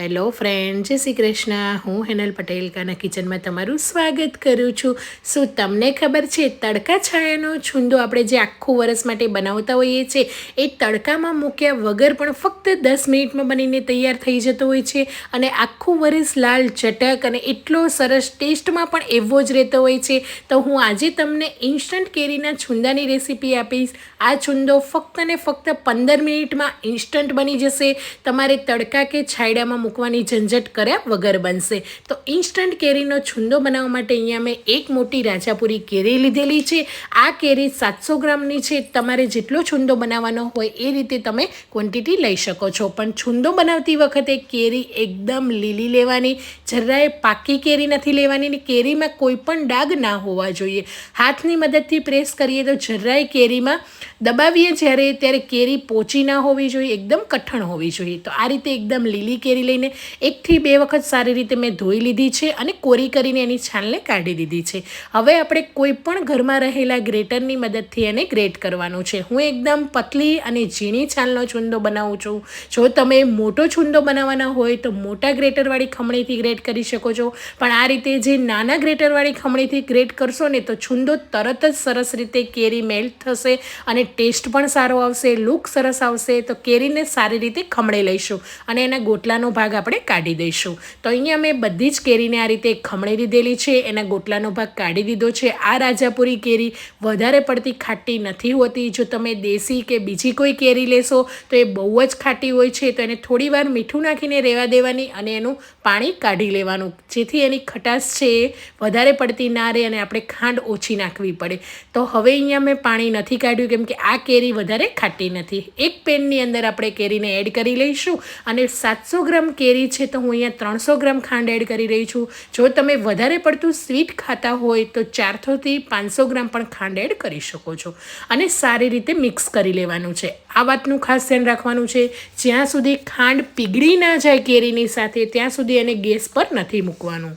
Hello friend જય શ્રી કૃષ્ણ. હું હેનલ પટેલ કાના કિચનમાં તમારું સ્વાગત કરું છું. શું તમને ખબર છે, તડકા છાયાનો છુંદો આપણે જે આખું વરસ માટે બનાવતા હોઈએ છીએ, એ તડકામાં મૂક્યા વગર પણ ફક્ત દસ મિનિટમાં બનીને તૈયાર થઈ જતો હોય છે. અને આખું વરસ લાલ ચટક અને એટલો સરસ ટેસ્ટમાં પણ એવો જ રહેતો હોય છે. તો હું આજે તમને ઇન્સ્ટન્ટ કેરીના છુંદાની રેસીપી આપીશ. આ છુંદો ફક્ત ને ફક્ત પંદર મિનિટમાં ઇન્સ્ટન્ટ બની જશે. તમારે તડકા કે છાયડામાં મૂકવાની ઝંઝટ કર્યા વગર બનશે. તો ઇન્સ્ટન્ટ કેરીનો છુંદો બનાવવા માટે અહીંયા મેં એક મોટી રાજાપુરી કેરી લીધેલી છે. આ કેરી સાતસો ગ્રામની છે. તમારે જેટલો છુંદો બનાવવાનો હોય એ રીતે તમે ક્વોન્ટિટી લઈ શકો છો. પણ છુંદો બનાવતી વખતે કેરી એકદમ લીલી લેવાની. જરાય પાકી કેરી નથી લેવાની ને કેરીમાં કોઈ પણ ડાઘ ના હોવા જોઈએ. હાથની મદદથી પ્રેસ કરીએ તો જરાય કેરીમાં દબાવીએ જ્યારે ત્યારે કેરી પોચી ના હોવી જોઈએ, એકદમ કઠણ હોવી જોઈએ. તો આ રીતે એકદમ લીલી કેરી લઈને એકથી બે વખત સારી રીતે મેં ધોઈ લીધી છે અને કોરી કરીને એની છાલને કાઢી દીધી છે. હવે આપણે કોઈ પણ ઘરમાં રહેલા ગ્રેટરની મદદથી એને ગ્રેટ કરવાનું છે. હું એકદમ પતલી અને ઝીણી છાલનો છુંદો બનાવું છું. જો તમે મોટો છુંદો બનાવવાના હોય તો મોટા ગ્રેટરવાળી ખમણીથી ગ્રેટ કરી શકો છો. પણ આ રીતે જે નાના ગ્રેટરવાળી ખમણીથી ગ્રેટ કરશો ને, તો છુંદો તરત જ સરસ રીતે કેરી મેલ્ટ થશે અને ટેસ્ટ પણ સારો આવશે લુક સરસ આવશે, તો કેરીને સારી રીતે ખમણી લઈશું અને એના ગોટલાનો ભાગ આપણે કાઢી દઈશું. તો અહીંયા મેં બધી જ કેરીને આ રીતે ખમણી લીધેલી છે, એના ગોટલાનો ભાગ કાઢી દીધો છે. આ રાજાપુરી કેરી વધારે પડતી ખાટી નથી હોતી. જો તમે દેશી કે બીજી કોઈ કેરી લેશો, તો એ બહુ જ ખાટી હોય છે. તો એને થોડી વાર મીઠું નાખીને રહેવા દેવાની અને એનું પાણી કાઢી લેવાનું. જેથી એની ખટાશ છે એ વધારે પડતી ના રહે અને આપણે ખાંડ ઓછી નાખવી પડે. તો હવે અહીંયા મેં પાણી નથી કાઢ્યું કેમ કે આ કેરી વધારે ખાટી નથી. એક પેનની અંદર આપણે કેરીને એડ કરી લઈશું અને સાતસો ગ્રામ કેરી છે તો હું અહીંયા ત્રણસો ગ્રામ ખાંડ એડ કરી રહી છું. જો તમે વધારે પડતું સ્વીટ ખાતા હોય તો ચારસોથી પાંચસો ગ્રામ પણ ખાંડ એડ કરી શકો છો. અને સારી રીતે મિક્સ કરી લેવાનું છે. આ વાતનું ખાસ ધ્યાન રાખવાનું છે. જ્યાં સુધી ખાંડ પીગળી ના જાય કેરીની સાથે, ત્યાં સુધી એને ગેસ પર નથી મૂકવાનું.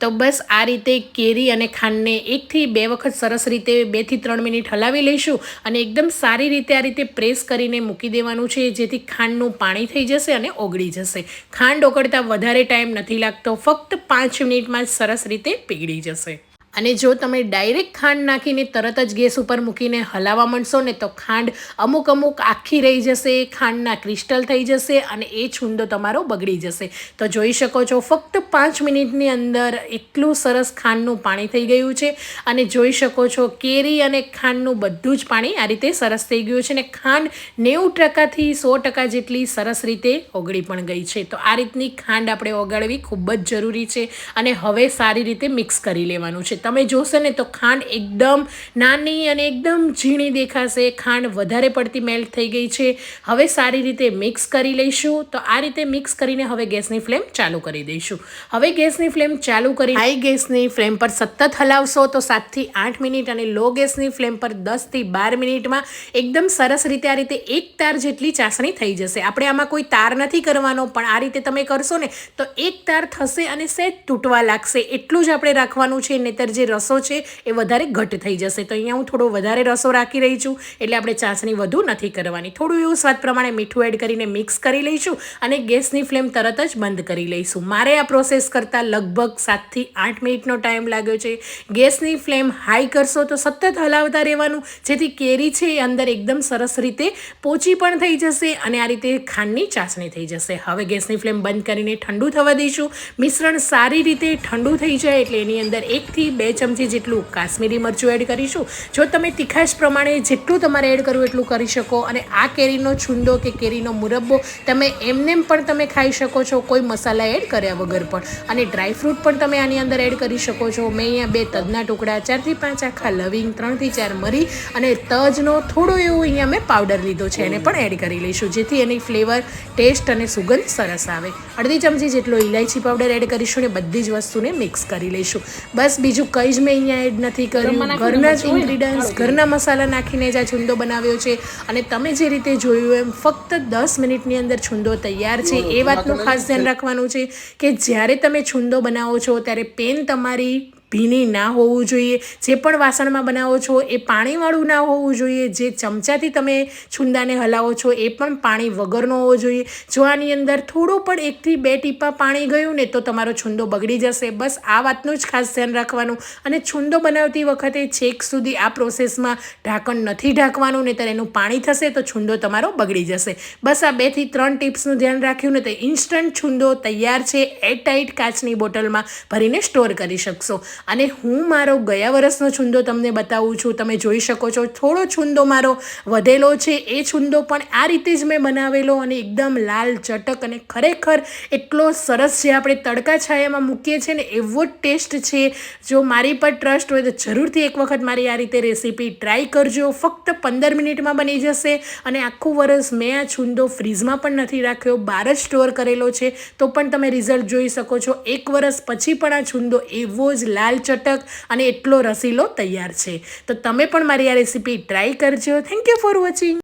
તો બસ આ રીતે કેરી અને ખાંડને એકથી બે વખત સરસ રીતે બેથી ત્રણ મિનિટ હલાવી લઈશું અને એકદમ સારી રીતે આ રીતે પ્રેસ કરીને મૂકી દેવાનું છે, જેથી ખાંડનું પાણી થઈ જશે અને ઓગળી જશે. ખાંડ ઓગળતા વધારે ટાઈમ નથી લાગતો, ફક્ત પાંચ મિનિટમાં સરસ રીતે પીગળી જશે. અને જો તમે ડાયરેક્ટ ખાંડ નાખીને તરત જ ગેસ ઉપર મૂકીને હલાવવા માંડશો ને તો ખાંડ અમુક અમુક આખી રહી જશે, ખાંડના ક્રિસ્ટલ થઈ જશે અને એ છૂંદો તમારો બગડી જશે. તો જોઈ શકો છો, ફક્ત પાંચ મિનિટની અંદર એટલું સરસ ખાંડનું પાણી થઈ ગયું છે અને જોઈ શકો છો કેરી અને ખાંડનું બધું જ પાણી આ રીતે સરસ થઈ ગયું છે અને ખાંડ નેવું ટકાથી સો ટકા જેટલી સરસ રીતે ઓગળી પણ ગઈ છે. તો આ રીતની ખાંડ આપણે ઓગાળવી ખૂબ જ જરૂરી છે અને હવે સારી રીતે મિક્સ કરી લેવાનું છે. તમે જોશો ને તો ખાંડ એકદમ નાની અને એકદમ ઝીણી દેખાશે. ખાંડ વધારે પડતી મેલ્ટ થઈ ગઈ છે. હવે સારી રીતે મિક્સ કરી લઈશું. તો આ રીતે મિક્સ કરીને હવે ગેસની ફ્લેમ ચાલુ કરી દઈશું. હવે ગેસની ફ્લેમ ચાલુ કરી હાઈ ગેસની ફ્લેમ પર સતત હલાવશો તો સાતથી આઠ મિનિટ અને લો ગેસની ફ્લેમ પર દસથી બાર મિનિટમાં એકદમ સરસ રીતે આ રીતે એક તાર જેટલી ચાસણી થઈ જશે. આપણે આમાં કોઈ તાર નથી કરવાનો, પણ આ રીતે તમે કરશો ને તો એક તાર થશે અને સેજ તૂટવા લાગશે. એટલું જ આપણે રાખવાનું છે, નહીતર જે રસો છે એ વધારે ઘટ થઈ જશે. તો અહીંયા હું થોડો વધારે રસો રાખી રહી છું, એટલે આપણે ચાસણી વધુ નથી કરવાની. થોડું એવું સ્વાદ પ્રમાણે મીઠું એડ કરીને મિક્સ કરી લઈશું અને ગેસની ફ્લેમ તરત જ બંધ કરી લઈશું. મારે આ પ્રોસેસ કરતાં લગભગ સાતથી આઠ મિનિટનો ટાઈમ લાગ્યો છે. ગેસની ફ્લેમ હાઈ કરશો તો સતત હલાવતા રહેવાનું, જેથી કેરી છે એ અંદર એકદમ સરસ રીતે પોચી પણ થઈ જશે અને આ રીતે ખાંડની ચાસણી થઈ જશે. હવે ગેસની ફ્લેમ બંધ કરીને ઠંડુ થવા દઈશું. મિશ્રણ સારી રીતે ઠંડુ થઈ જાય એટલે એની અંદર એકથી બે ચમચી જેટલું કાશ્મીરી મરચું એડ કરીશું. જો તમે તીખાશ પ્રમાણે જેટલું તમારે એડ કરવું એટલું કરી શકો અને આ કેરીનો છુંદો કે કેરીનો મુરબ્બો તમે એમનેમ પણ તમે ખાઈ શકો છો, કોઈ મસાલા એડ કર્યા વગર પણ. અને ડ્રાયફ્રૂટ પણ તમે આની અંદર એડ કરી શકો છો. મેં અહીંયા બે તજના ટુકડા, ચારથી પાંચ આખા લવિંગ, ત્રણથી ચાર મરી અને તજનો થોડો એવો અહીંયા મેં પાવડર લીધો છે, એને પણ એડ કરી લઈશું, જેથી એની ફ્લેવર ટેસ્ટ અને સુગંધ સરસ આવે. અડધી ચમચી જેટલો ઇલાયચી પાવડર એડ કરીશું ને બધી જ વસ્તુને મિક્સ કરી લઈશું. બસ બીજું કંઈ જ મેં અહીંયા એડ નથી કર્યું. ઘરના જ ઇન્ગ્રીડિયન્ટ્સ ઘરના મસાલા નાખીને જ આ છુંદો બનાવ્યો છે. અને તમે જે રીતે જોયું એમ ફક્ત દસ મિનિટની અંદર છુંદો તૈયાર છે. એ વાતનું ખાસ ધ્યાન રાખવાનું છે કે જ્યારે તમે છુંદો બનાવો છો ત્યારે પેન તમારી ભીની ના હોવું જોઈએ. જે પણ વાસણમાં બનાવો છો એ પાણીવાળું ના હોવું જોઈએ. જે ચમચાથી તમે છુંદાને હલાવો છો એ પણ પાણી વગરનો હોવો જોઈએ. જો આની અંદર થોડું પણ એકથી બે ટીપા પાણી ગયું ને તો તમારો છુંદો બગડી જશે. બસ આ વાતનું જ ખાસ ધ્યાન રાખવાનું. અને છુંદો બનાવતી વખતે છેક સુધી આ પ્રોસેસમાં ઢાંકણ નથી ઢાંકવાનું ને ત્યારે એનું પાણી થશે તો છુંદો તમારો બગડી જશે. બસ આ બેથી ત્રણ ટિપ્સનું ધ્યાન રાખ્યું ને તો ઇન્સ્ટન્ટ છુંદો તૈયાર છે એરટાઇટ કાચની બોટલમાં ભરીને સ્ટોર કરી શકશો. અને હું મારો ગયા વર્ષનો છુંદો તમને બતાવું છું. તમે જોઈ શકો છો, થોડો છુંદો મારો વધેલો છે. એ છુંદો પણ આ રીતે જ મેં બનાવેલો અને એકદમ લાલ, ચટક અને ખરેખર એટલો સરસ છે. આપણે તડકા છાયામાં મૂકીએ છીએ ને એવો જ ટેસ્ટ છે. જો મારી પર ટ્રસ્ટ હોય તો જરૂરથી એક વખત મારી આ રીતે રેસીપી ટ્રાય કરજો. ફક્ત પંદર મિનિટમાં બની જશે અને આખું વરસ મેં આ છુંદો ફ્રીઝમાં પણ નથી રાખ્યો. બહાર જ સ્ટોર કરેલો છે. તો પણ તમે રિઝલ્ટ જોઈ શકો છો. એક વરસ પછી પણ આ છુંદો એવો જ લાલ ચટક અને એટલો રસીલો તૈયાર છે. તો તમે પણ મારી આ રેસીપી ટ્રાય કરજો. Thank you for watching